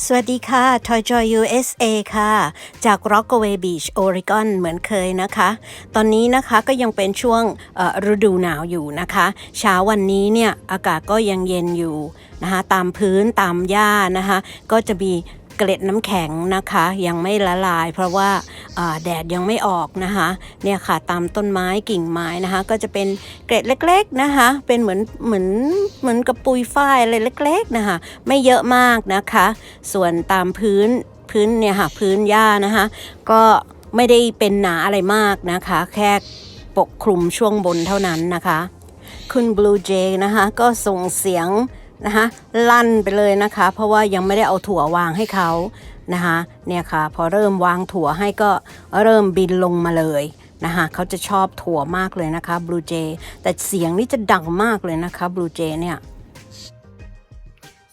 สวัสดีค่ะ Toy Joy USA ค่ะ จาก Rockaway Beach Oregon เหมือนเคยนะคะ ตอนนี้นะคะก็ยังเป็นช่วงฤดูหนาวอยู่นะคะ เช้าวันนี้เนี่ย อากาศก็ยังเย็นอยู่นะคะ ตามพื้นตามหญ้านะคะ ก็จะมี เกล็ดน้ำแข็งนะคะ ยังไม่ละลาย เพราะว่าแดดยังไม่ออกนะคะเนี่ยค่ะตามต้นไม้กิ่งไม้นะคะ ก็จะเป็นเกล็ดเล็ก ๆนะคะ เป็นเหมือนเหมือนเหมือนกับปุยฝ้ายอะไรเล็ก ๆนะคะ ไม่เยอะมากนะคะ ส่วนตามพื้นพื้นเนี่ยค่ะพื้นหญ้านะคะ ก็ไม่ได้เป็นหนาอะไรมากนะคะ แค่ปกคลุมช่วงบนเท่านั้นนะคะ คุณบลูเจนะคะก็ส่งเสียง นะคะลั่นไปเลยนะคะ เพราะว่ายังไม่ได้เอาถั่ววางให้เขานะคะเนี่ยค่ะพอเริ่มวางถั่วให้ก็เริ่มบินลงมาเลยนะคะเขาจะชอบถั่วมากเลยนะคะบลูเจแต่เสียงนี่จะดังมากเลยนะคะบลูเจเนี่ย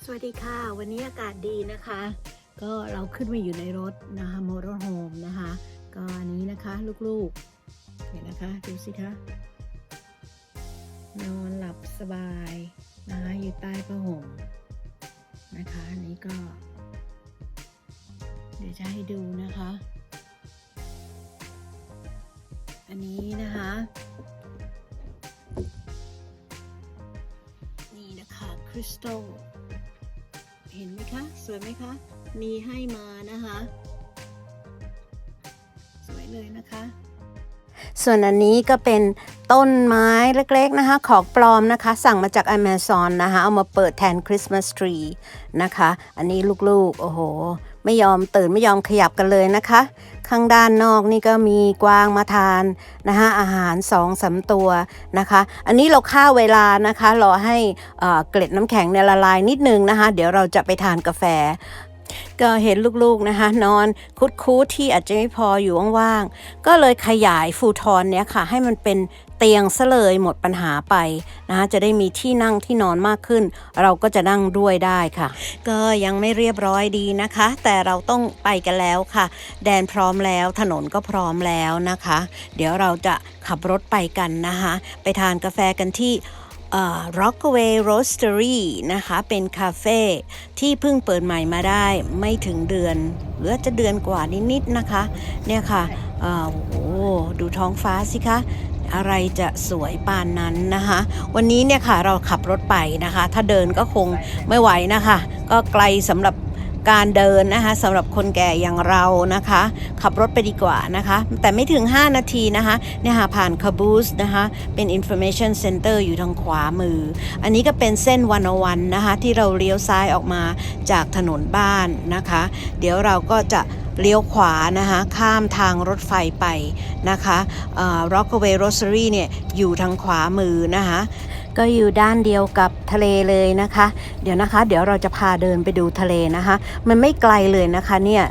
สวัสดีค่ะ วันนี้อากาศดีนะคะ ก็เราขึ้นมาอยู่ในรถนะคะมอเตอร์โฮมนะคะก็อันนี้นะคะลูกๆเห็นนะคะดูสิคะนอนหลับสบาย นะคะอยู่ใต้ผ้าห่มนะคะอันนี้ก็ เดี๋ยวจะให้ดูนะคะ อันนี้นะคะ นี่นะคะคริสตัลเห็นไหมคะ สวยไหมคะ มีให้มานะคะ สวยเลยนะคะ ส่วนอันนี้ก็เป็นต้นไม้เล็กๆนะคะ ของปลอมนะคะ สั่งมาจาก Amazon นะคะ เอามาเปิดแทนคริสต์มาสทรีนะคะ อันนี้ลูกๆ โอ้โห ไม่ยอมตื่นไม่ยอมขยับกันเลยนะคะ ข้างด้านนอกนี่ก็มีกวางมาทานนะคะอาหารสองสามตัวนะคะ อันนี้เราฆ่าเวลานะคะ รอให้เอ่อเกล็ดน้ำแข็งเนี่ยละลายนิดนึงนะคะ เดี๋ยวเราจะไปทานกาแฟ ก็เห็นลูกๆนะคะ นอนคุดคูดที่อาจจะไม่พออยู่ว่างๆ ก็เลยขยายฟูทอนเนี้ยค่ะ ให้มันเป็นเตียงซะเลยหมดปัญหาไปนะคะจะได้มีที่นั่งที่นอนมากขึ้น เราก็จะนั่งด้วยได้ค่ะ ก็ยังไม่เรียบร้อยดีนะคะ แต่เราต้องไปกันแล้วค่ะ แดนพร้อมแล้วถนนก็พร้อมแล้วนะคะ เดี๋ยวเราจะขับรถไปกันนะคะ ไปทานกาแฟกันที่ Rockaway Roastery นะคะ เป็นคาเฟ่ที่เพิ่งเปิดใหม่มาได้ไม่ถึงเดือน หรือจะเดือนกว่านิดๆนะคะ เนี่ยค่ะเอ่อโอ้โหดูท้องฟ้าสิคะอะไรจะสวยปานนั้นนะคะ วันนี้เนี่ยค่ะเราขับรถไปนะคะ ถ้าเดินก็คงไม่ไหวนะคะ ก็ไกลสำหรับ การเดินนะคะสำหรับคนแก่อย่างเรานะคะ ขับรถไปดีกว่านะคะ แต่ไม่ถึง 5 นาทีนะคะเนี่ยค่ะผ่านคาบูสนะคะเป็น information center อยู่ทางขวามือ อันนี้ก็เป็นเส้นวันวันนะคะที่เราเลี้ยวซ้ายออกมาจากถนนบ้านนะคะ เดี๋ยวเราก็จะเลี้ยวขวานะคะข้ามทางรถไฟไปนะคะเอ่อ Rockaway Rosary เนี่ยอยู่ทางขวามือนะคะ ก็อยู่ด้านเดียวกับทะเลเลยนะคะ เดี๋ยวนะคะ เดี๋ยวเราจะพาเดินไปดูทะเลนะคะ มันไม่ไกลเลยนะคะเนี่ย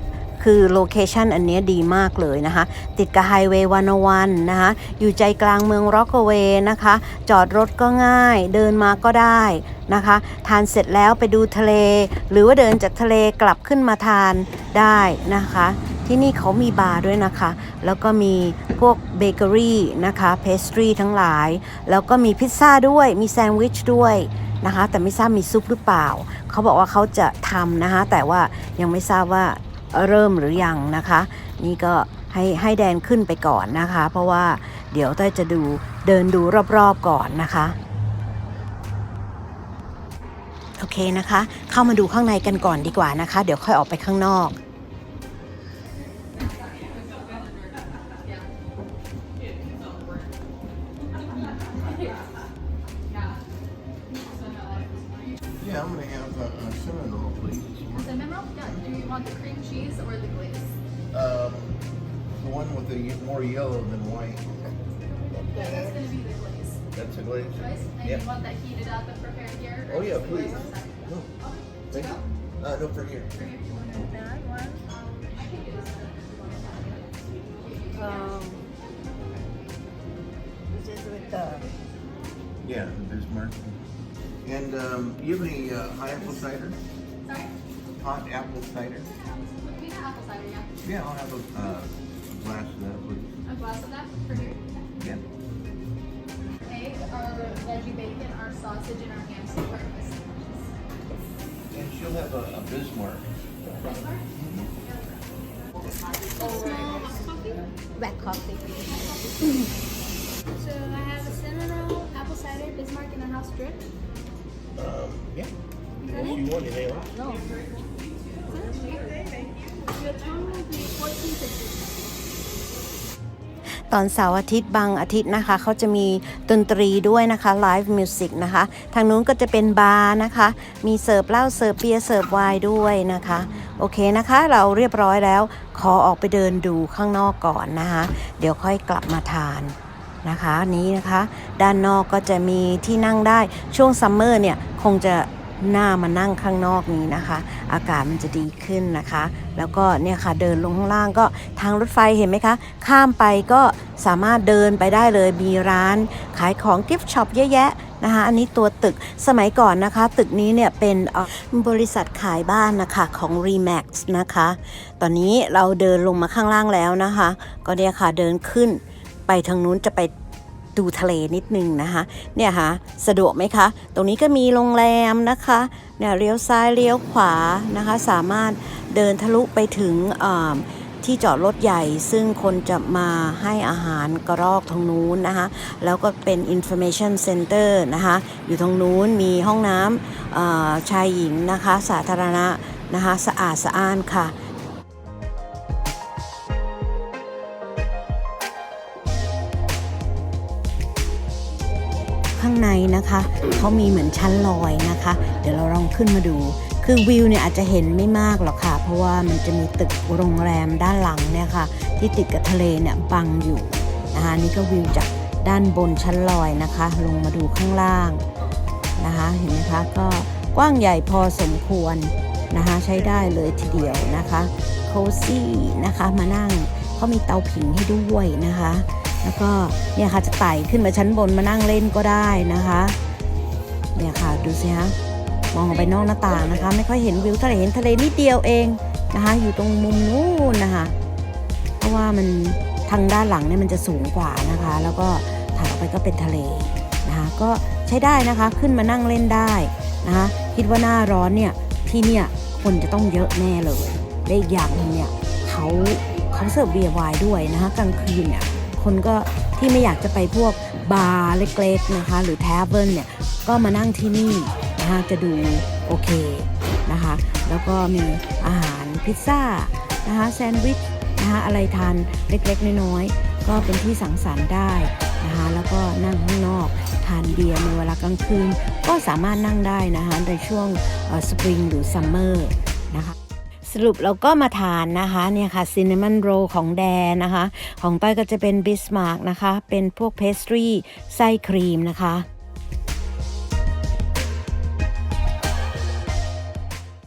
คือโลเคชันอันนี้ดีมากเลยนะคะ ติดกับไฮเวย์วันวันนะคะ อยู่ใจกลางเมืองร็อกเวย์นะคะ จอดรถก็ง่าย เดินมาก็ได้นะคะ ทานเสร็จแล้วไปดูทะเล หรือว่าเดินจากทะเลกลับขึ้นมาทานได้นะคะ ที่นี่เขามีบาร์ด้วยนะคะ แล้วก็มีพวกเบเกอรี่นะคะเพสตรีทั้งหลาย แล้วก็มีพิซซ่าด้วย มีแซนด์วิชด้วยนะคะ แต่ไม่ทราบมีซุปหรือเปล่า เขาบอกว่าเขาจะทำนะคะ แต่ว่ายังไม่ทราบว่าเริ่มหรือยังนะคะ นี่ก็ให้ให้แดนขึ้นไปก่อนนะคะ เพราะว่าเดี๋ยวเต้ยจะดูเดินดูรอบๆก่อนนะคะโอเคนะคะ เข้ามาดูข้างในกันก่อนดีกว่านะคะ เดี๋ยวค่อยออกไปข้างนอก Yeah, I'm gonna have a, a cinnamon roll, please. Cinnamon roll? Yeah. Do you want the cream cheese or the glaze? Um, the one with the more yellow than white. Yeah, that's gonna be the glaze. That's a glaze. Choice? And Yep. you want that heated up and prepared here? Oh yeah, just the glaze please. on? No, Okay. thank you. Uh, no, for here. For here, you want that one? I can do this. Um, this is with the Yeah, the Bismarck. And um, you have any uh, hot apple cider? Sorry? Hot apple cider? We got apple cider, yeah. Yeah, I'll have a, uh, a glass of that, please. A glass of that for here. Yeah. Egg, our veggie bacon, our sausage, and our ham sandwich. And she'll have a, a Bismarck. black coffee So I have a cinnamon roll, apple cider, Bismarck, and a house drip. Um, yeah. Is that If it? you want anything else. No. Your total will be fourteen fifty. ตอนเสาร์อาทิตย์บางอาทิตย์นะคะเขาจะมีดนตรีด้วยนะคะไลฟ์มิวสิกนะคะทางนู้นก็จะเป็นบาร์นะคะ มีเสิร์ฟเหล้าเสิร์ฟเบียร์เสิร์ฟไวน์ด้วยนะคะ โอเคนะคะ เราเรียบร้อยแล้ว ขอออกไปเดินดูข้างนอกก่อนนะคะ เดี๋ยวค่อยกลับมาทาน นะคะนี้นะคะ ด้านนอกก็จะมีที่นั่งได้ช่วงซัมเมอร์เนี่ยคงจะหน้ามานั่งข้างนอกนี้นะคะ อากาศมันจะดีขึ้นนะคะ แล้วก็เนี่ยค่ะเดินลงข้างล่างก็ทางรถไฟเห็นไหมคะ ข้ามไปก็สามารถเดินไปได้เลยมีร้านขายของกิฟต์ช็อปเยอะแยะนะคะอันนี้ตัวตึกสมัยก่อนนะคะ ตึกนี้เนี่ยเป็นบริษัทขายบ้านนะคะของ Remax นะคะ ตอนนี้เราเดินลงมาข้างล่างแล้วนะคะ ก็เนี่ยค่ะเดินขึ้น ไปทางนู้นจะไปดูทะเลนิดนึงนะคะ เนี่ยค่ะสะดวกไหมคะ ตรงนี้ก็มีโรงแรมนะคะเนี่ยเลี้ยวซ้ายเลี้ยวขวานะคะ สามารถเดินทะลุไปถึงที่จอดรถใหญ่ซึ่งคนจะมาให้อาหารกระรอกทางนู้นนะคะ แล้วก็เป็น information center นะคะ อยู่ทางนู้นมีห้องน้ำชายหญิงนะคะ สาธารณะนะคะ สะอาดสะอ้านค่ะ ในนะคะเขามีเหมือนชั้นลอยนะคะ เดี๋ยวเราลองขึ้นมาดู คือวิวเนี่ยอาจจะเห็นไม่มากหรอกค่ะ เพราะว่ามันจะมีตึกโรงแรมด้านหลังเนี่ยค่ะ ที่ติดกับทะเลเนี่ยบังอยู่นะคะนี่ก็วิวจากด้านบนชั้นลอยนะคะ ลงมาดูข้างล่างนะคะ เห็นไหมคะก็กว้างใหญ่พอสมควรนะคะ ใช้ได้เลยทีเดียวนะคะโคซี่นะคะมานั่งเขามีเตาผิงให้ด้วยนะคะ แล้วก็เนี่ยค่ะจะไต่ขึ้นมาชั้นบนมานั่งเล่นก็ได้นะคะ เนี่ยค่ะดูสิฮะมองออกไปนอกหน้าต่างนะคะ ไม่ค่อยเห็นวิวทะเลเห็นทะเลนิดเดียวเองนะคะ อยู่ตรงมุมนู้นนะคะ เพราะว่ามันทางด้านหลังเนี่ยมันจะสูงกว่านะคะ แล้วก็ถัดออกไปก็เป็นทะเลนะคะ ก็ใช้ได้นะคะขึ้นมานั่งเล่นได้นะคะ คิดว่าหน้าร้อนเนี่ยที่เนี่ยคนจะต้องเยอะแน่เลยและอีกอย่างนึงเนี่ยเขาเขาเสิร์ฟเบียร์ไวน์ด้วยนะคะกลางคืนเนี่ย คนก็ที่ไม่อยากจะไปพวกบาร์เล็กๆนะคะ หรือแทเบิลเนี่ย ก็มานั่งที่นี่นะคะจะดูโอเคนะคะ แล้วก็มีอาหารพิซซ่านะคะแซนด์วิชนะคะอะไรทานเล็กๆ น้อยๆ ก็เป็นที่สังสรรค์ได้นะคะแล้วก็นั่งข้างนอกทานเบียร์ในเวลากลางคืน ก็สามารถนั่งได้นะคะในช่วงสปริงหรือซัมเมอร์นะคะ สรุปเราก็มาทานนะคะเนี่ยค่ะซินนามอนโรของแดนนะคะ ของต้อยก็จะเป็นบิสมาร์กนะคะ เป็นพวกเพสตรีไส้ครีมนะคะ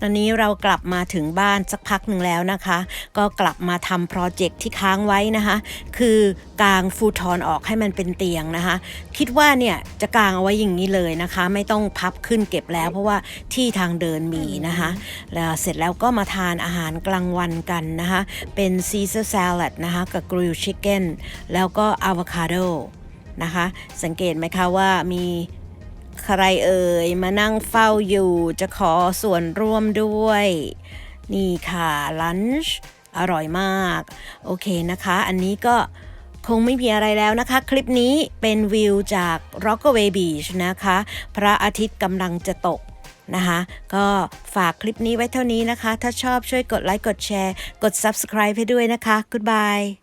ตอนนี้เรากลับมาถึงบ้านสักพักหนึ่งแล้วนะคะ ก็กลับมาทำโปรเจกต์ที่ค้างไว้นะคะ คือกางฟูทอนออกให้มันเป็นเตียงนะคะ คิดว่าเนี่ยจะกางเอาไว้อย่างนี้เลยนะคะ ไม่ต้องพับขึ้นเก็บแล้ว เพราะว่าที่ทางเดินมีนะคะ แล้วเสร็จแล้วก็มาทานอาหารกลางวันกันนะคะ เป็นซีซ่าสลัดนะคะ กับกริลชิคเก้นแล้วก็อะโวคาโดนะคะ สังเกตไหมคะว่ามี ใครเอ่ยมานั่งเฝ้าอยู่จะขอส่วนร่วมด้วย นี่ค่ะลันช์อร่อยมาก โอเคนะคะ อันนี้ก็คงไม่มีอะไรแล้วนะคะ คลิปนี้เป็นวิวจาก Rockaway Beach นะคะ พระอาทิตย์กำลังจะตกนะคะ ก็ฝากคลิปนี้ไว้เท่านี้นะคะ ถ้าชอบช่วยกดไลค์กดแชร์ กด subscribe ให้ด้วยนะคะ Goodbye